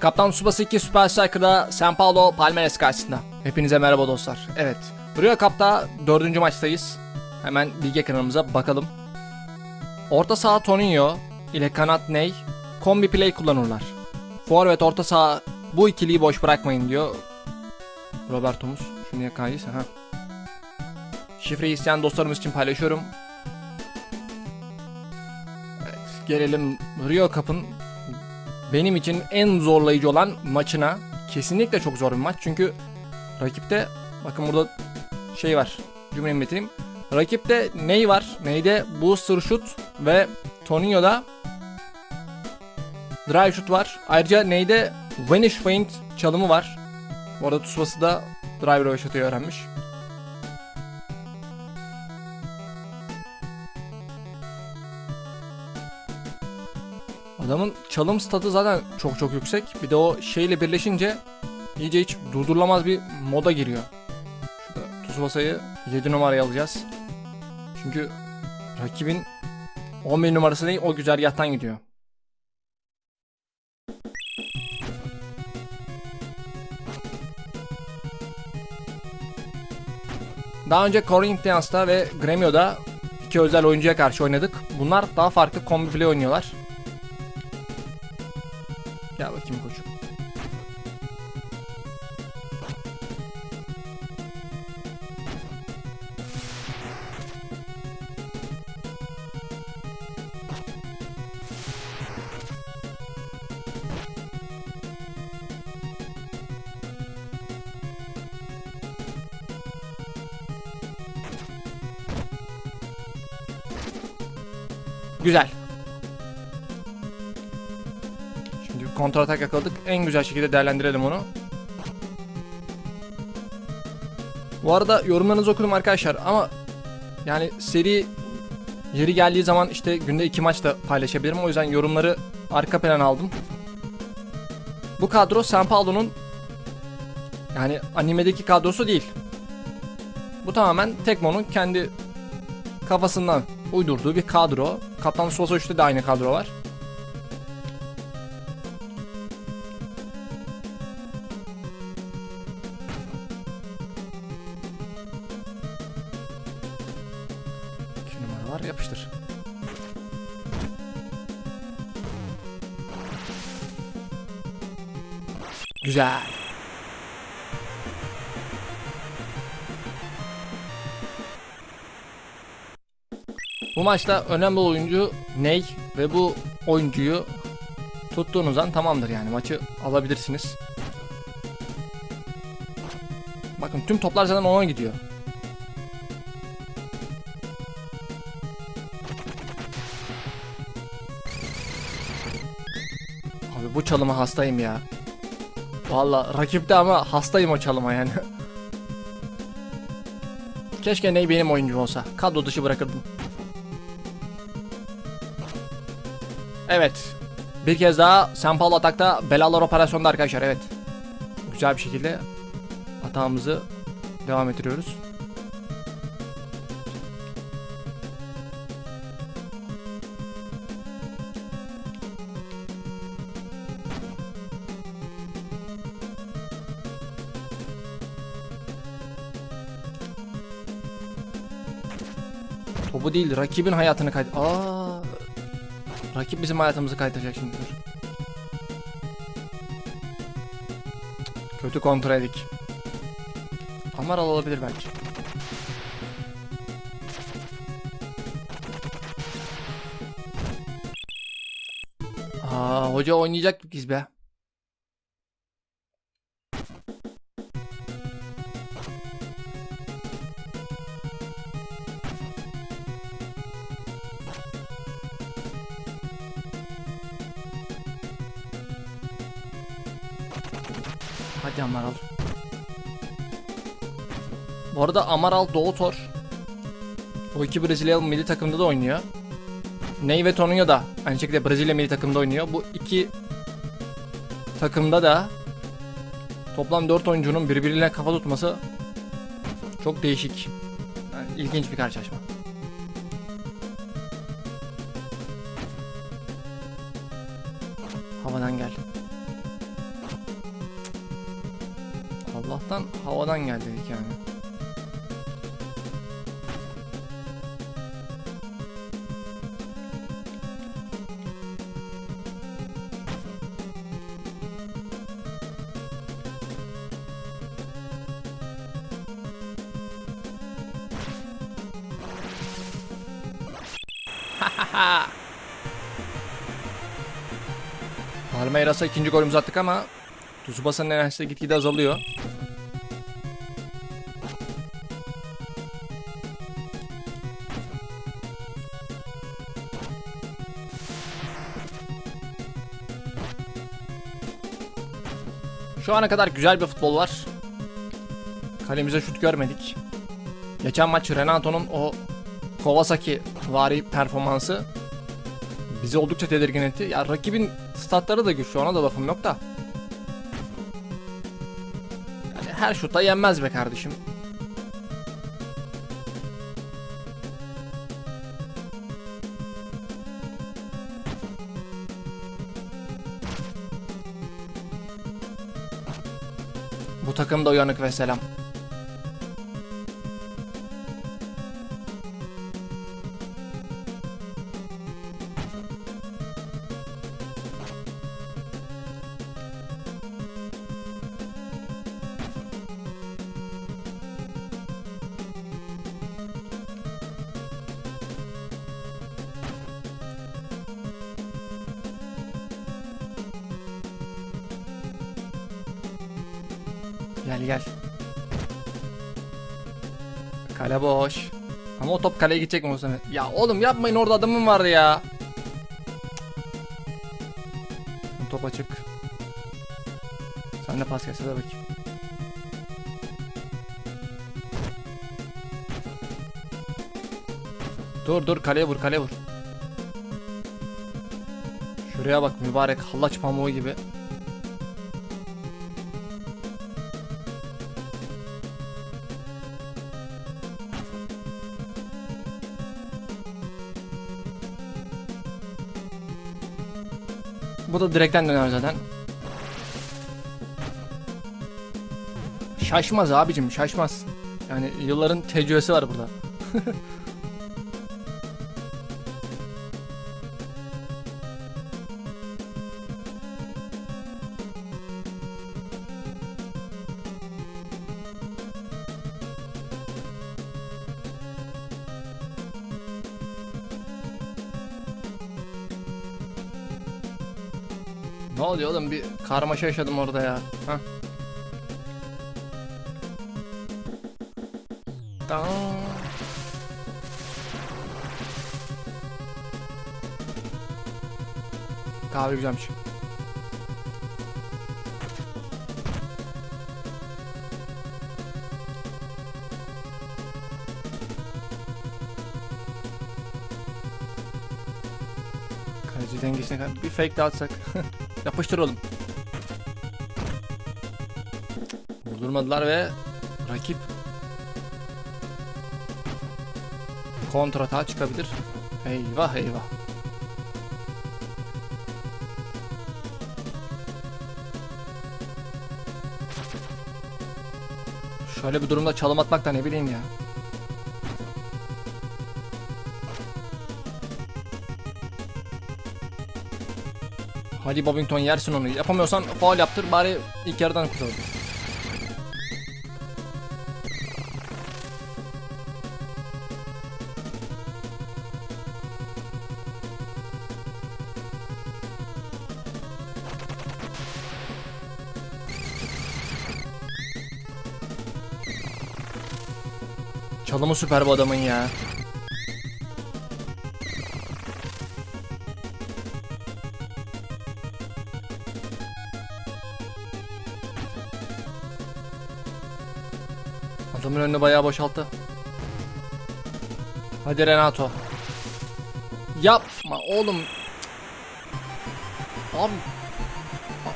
Kaptan Tsubasa 2 Super Strike'da San Paulo Palmeiras karşısında. Hepinize merhaba dostlar. Evet. Rio Cup'ta dördüncü maçtayız. Hemen bilgi kanalımıza bakalım. Orta saha Toninho ile kanat Ney kombi play kullanırlar. Forvet orta saha bu ikiliyi boş bırakmayın diyor. Roberto'muz. Şunu yakalayız. Ha. Şifreyi isteyen dostlarımız için paylaşıyorum. Evet, gelelim Rio Cup'ın benim için en zorlayıcı olan maçına. Kesinlikle çok zor bir maç çünkü rakipte bakın burada şey var. Cümlemi bitireyim. Rakipte Ney var. Ney'de Booster Shoot ve Toninho'da Drive Shoot var. Ayrıca Ney'de Vanish Feint çalımı var. Bu arada Tsubasa da Drive Röveşat'ı öğrenmiş. Adamın çalım statı zaten çok çok yüksek. Bir de o şeyle birleşince iyice hiç durdurulamaz bir moda giriyor. Şurada Tsubasa'yı 7 numaraya alacağız. Çünkü rakibin 11 numarası değil o güzergahtan gidiyor. Daha önce Corinthians'ta ve Gremio'da iki özel oyuncuya karşı oynadık. Bunlar daha farklı kombi play oynuyorlar. Gel bakayım koçum. Güzel. Kontrol atak yakaladık. En güzel şekilde değerlendirelim onu. Bu arada yorumlarınızı okudum arkadaşlar ama yani seri yeri geldiği zaman işte günde iki maç da paylaşabilirim. O yüzden yorumları arka plan aldım. Bu kadro San Paulo'nun yani animedeki kadrosu değil. Bu tamamen Tekmo'nun kendi kafasından uydurduğu bir kadro. Kaptan Sosa 3'te de aynı kadro var. Var yapıştır. Güzel. Bu maçta önemli oyuncu Ney ve bu oyuncuyu tuttuğunuz an tamamdır yani maçı alabilirsiniz. Bakın tüm toplar zaten ona gidiyor. Bu çalıma hastayım ya. Valla rakipte ama hastayım o çalıma yani. Keşke Ney benim oyuncum olsa. Kadro dışı bırakırdım. Evet. Bir kez daha San Paulo atakta belalar operasyonda arkadaşlar evet. Güzel bir şekilde hatamızı devam ettiriyoruz. Topu değil rakibin hayatını kaydı. Aa, Rakip bizim hayatımızı kaydıracak şimdi. Kötü kontrol edik. Amaral olabilir belki. Aa, hoca oynayacak biz be. Hadi Amaral. Bu arada Amaral Doğutor. O iki Brezilyalı milli takımda da oynuyor. Ney ve Toninho da aynı şekilde Brezilya milli takımda oynuyor. Bu iki takımda da toplam 4 oyuncunun birbiriyle kafa tutması çok değişik. Yani ilginç bir karşılaşma. Havadan gel. Allah'tan havadan geldi dedik yani. Palmeiras'a ikinci golümüzü attık ama Tsubasa'nın enerjisi de gitgide azalıyor. Şu ana kadar güzel bir futbol var. Kalemize şut görmedik. Geçen maç Renato'nun o Kawasaki vari performansı bizi oldukça tedirgin etti. Ya rakibin statları da güçlü ona da lafım yok da. Yani her şutta yenmez be kardeşim. Bu takım da uyanık ve selam. Gel gel. Kale boş. Ama o top kaleye gidecek mi o zaman? Ya oğlum yapmayın orada adamım vardı ya. Top açık. Sen de pas gelse de bakayım. Dur dur kaleye vur kaleye vur. Şuraya bak mübarek hallaç pamuğu gibi. Bu da direkten döner zaten. Şaşmaz abicim şaşmaz. Yani yılların tecrübesi var burada. oluyor oğlum bir karmaşa yaşadım orada ya. Hah. Tamam. Kahve güzelmiş. Kaleci dengesine kadar bir fake daha atsak. Yapıştır oğlum. Vurdurmadılar ve rakip kontrata çıkabilir. Eyvah eyvah. Şöyle bir durumda çalım atmak da ne bileyim ya. Hadi Bobington yersin onu. Yapamıyorsan faul yaptır bari ilk yarıdan kurtar. Çalımı süper bu adamın ya. Önünü bayağı boşalttı. Hadi Renato. Yapma oğlum. Abi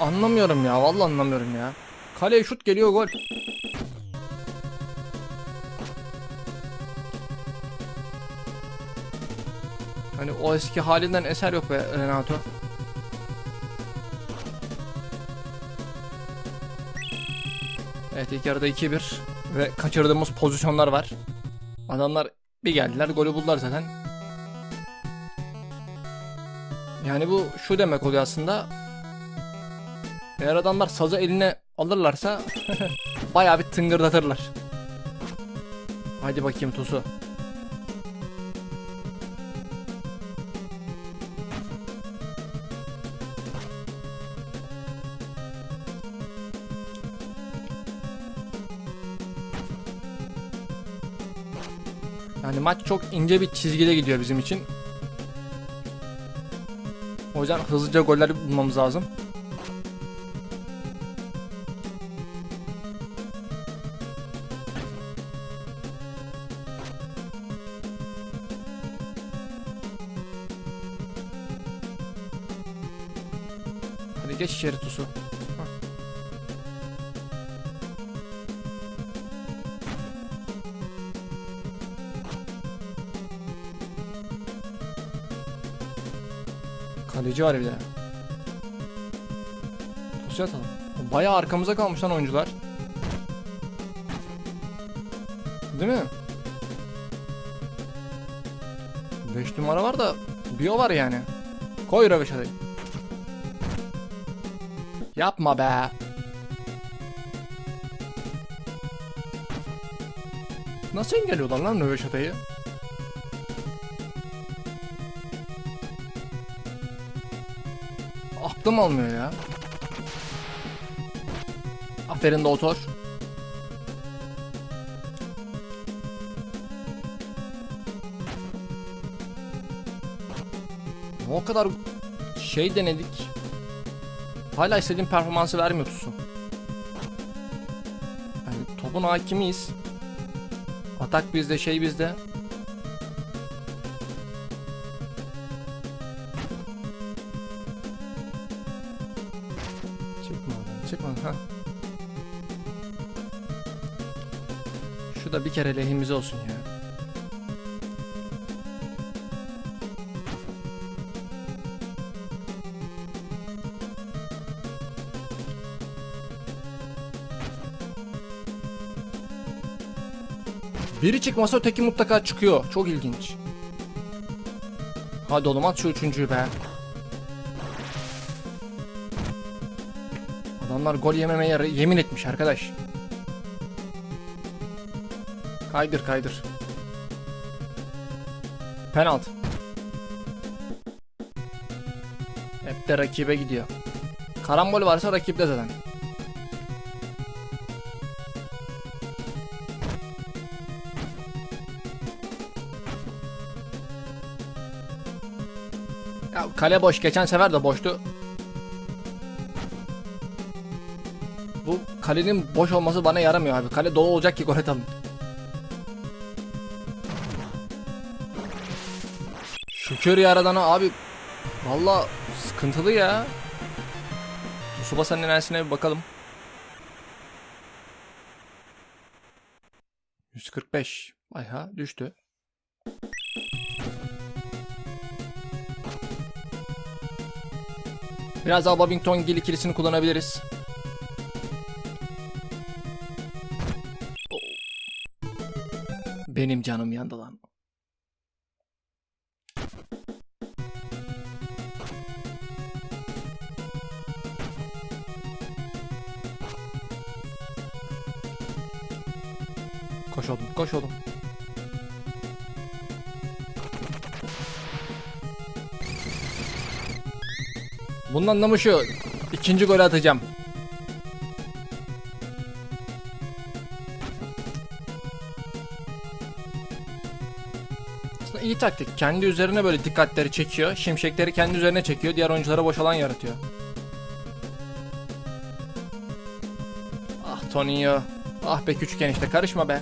anlamıyorum ya. Vallahi anlamıyorum ya. Kaleye şut geliyor gol. Hani o eski halinden eser yok be Renato. Evet ilk yarıda 2-1 ve kaçırdığımız pozisyonlar var. Adamlar bir geldiler golü buldular zaten. Yani bu şu demek oluyor aslında. Eğer adamlar sazı eline alırlarsa bayağı bir tıngırdatırlar. Hadi bakayım Tusu. Yani maç çok ince bir çizgide gidiyor bizim için. O yüzden hızlıca goller bulmamız lazım. Hadi geç içeri Kaleci var bir de. Tusu atalım. Bayağı arkamıza kalmış lan oyuncular. Değil mi? 5 numara var da bir o var yani. Koy Röveşata'yı. Yapma be. Nasıl engelliyorlar lan Röveşata'yı? Aklım almıyor ya. Aferin doktor. O kadar şey denedik. Hala istediğim performansı vermiyor Tusu. Yani topun hakimiyiz. Atak bizde, şey bizde. Bir kere lehimize olsun ya. Biri çıkmasa öteki mutlaka çıkıyor. Çok ilginç. Hadi oğlum at şu üçüncüyü be. Adamlar gol yememeye yemin etmiş arkadaş. Kaydır kaydır. Penaltı. Hep de rakibe gidiyor. Karambol varsa rakipte zaten. Ya kale boş. Geçen sefer de boştu. Bu kalenin boş olması bana yaramıyor abi. Kale dolu olacak ki gol atalım. Şükür yaradana abi. Valla sıkıntılı ya. Tsubasa'nın enerjisine bir bakalım. 145. Ayha düştü. Biraz daha Babington Gil ikilisini kullanabiliriz. Benim canım yandı lan. Oğlum, koş oğlum. Bunun anlamı şu. İkinci golü atacağım. Aslında iyi taktik. Kendi üzerine böyle dikkatleri çekiyor. Şimşekleri kendi üzerine çekiyor. Diğer oyunculara boş alan yaratıyor. Ah Toninho. Ah be küçük enişte karışma be.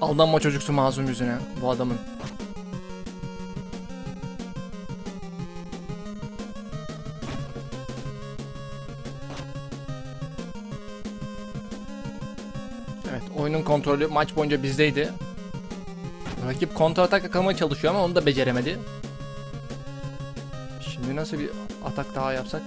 Aldanma çocuksu masum yüzüne bu adamın. Evet oyunun kontrolü maç boyunca bizdeydi. Rakip kontra atak yakalamaya çalışıyor ama onu da beceremedi. Şimdi nasıl bir atak daha yapsak?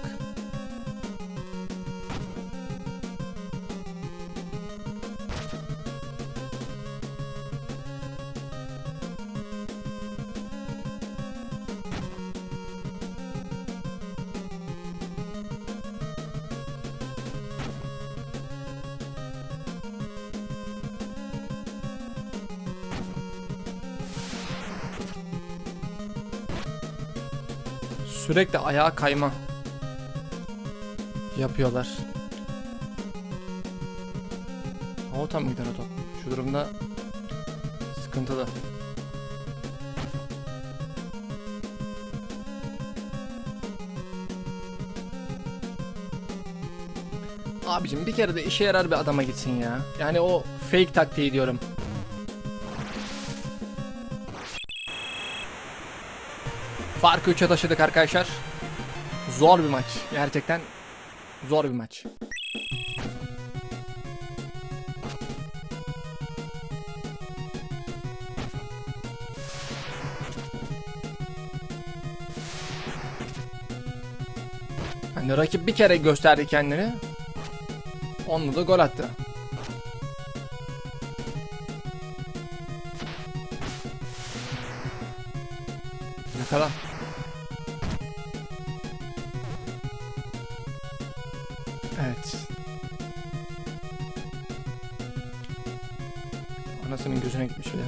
Sürekli ayağa kayma yapıyorlar. O tam gider o top. Şu durumda sıkıntılı. Abicim bir kere de işe yarar bir adama gitsin ya. Yani o fake taktiği diyorum. Farkı 3'e taşıdık arkadaşlar. Zor bir maç. Gerçekten zor bir maç. Hani rakip bir kere gösterdi kendini. Onunla da gol attı. Yakala. Evet. Anasının gözüne gitmiş bile.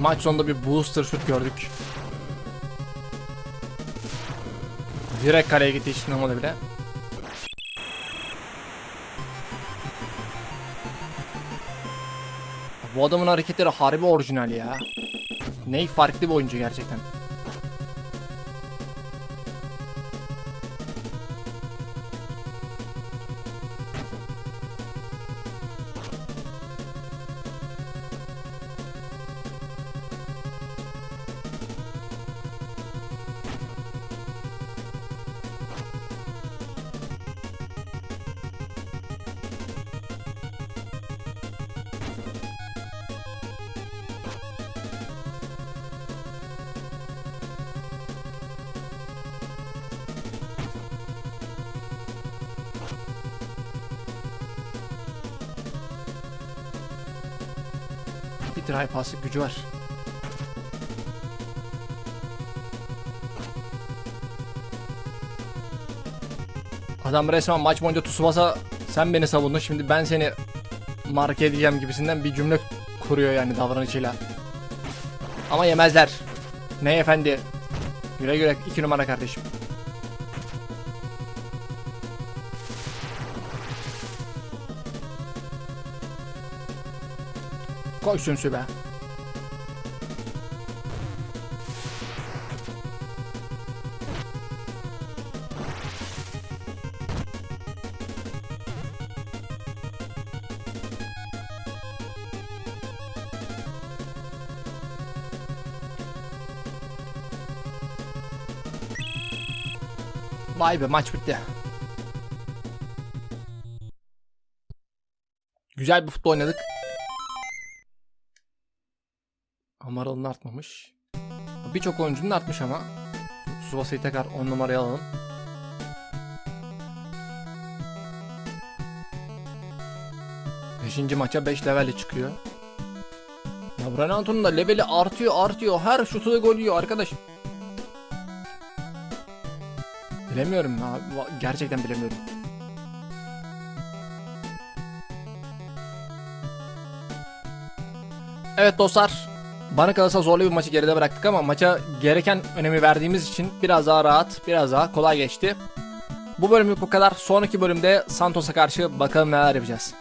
Maç sonunda bir booster şut gördük. Direkt kaleye gitti hiç olmadı bile. Bu adamın hareketleri harbi orijinal ya. Ney farklı bir oyuncu gerçekten. Drive paslık gücü var. Adam resmen maç boyunca Tsubasa sen beni savundun şimdi ben seni marke edeceğim gibisinden bir cümle kuruyor yani davranışıyla. Ama yemezler. Ne efendi? Güle güle iki numara kardeşim. Koy sünsü be. Vay be maç bitti. Güzel bir futbol oynadık. Amaral'ın artmamış. Birçok oyuncunun artmış ama. Tsubasa'yı tekrar 10 numaraya alalım. Beşinci maça 5 levelle çıkıyor. Ya Brenanton'un da leveli artıyor artıyor. Her şutu da gol yiyor arkadaş. Bilemiyorum ya. Gerçekten bilemiyorum. Evet dostlar. Bana kalırsa zorlu bir maçı geride bıraktık ama maça gereken önemi verdiğimiz için biraz daha rahat, biraz daha kolay geçti. Bu bölümlük bu kadar. Sonraki bölümde Santos'a karşı bakalım neler yapacağız.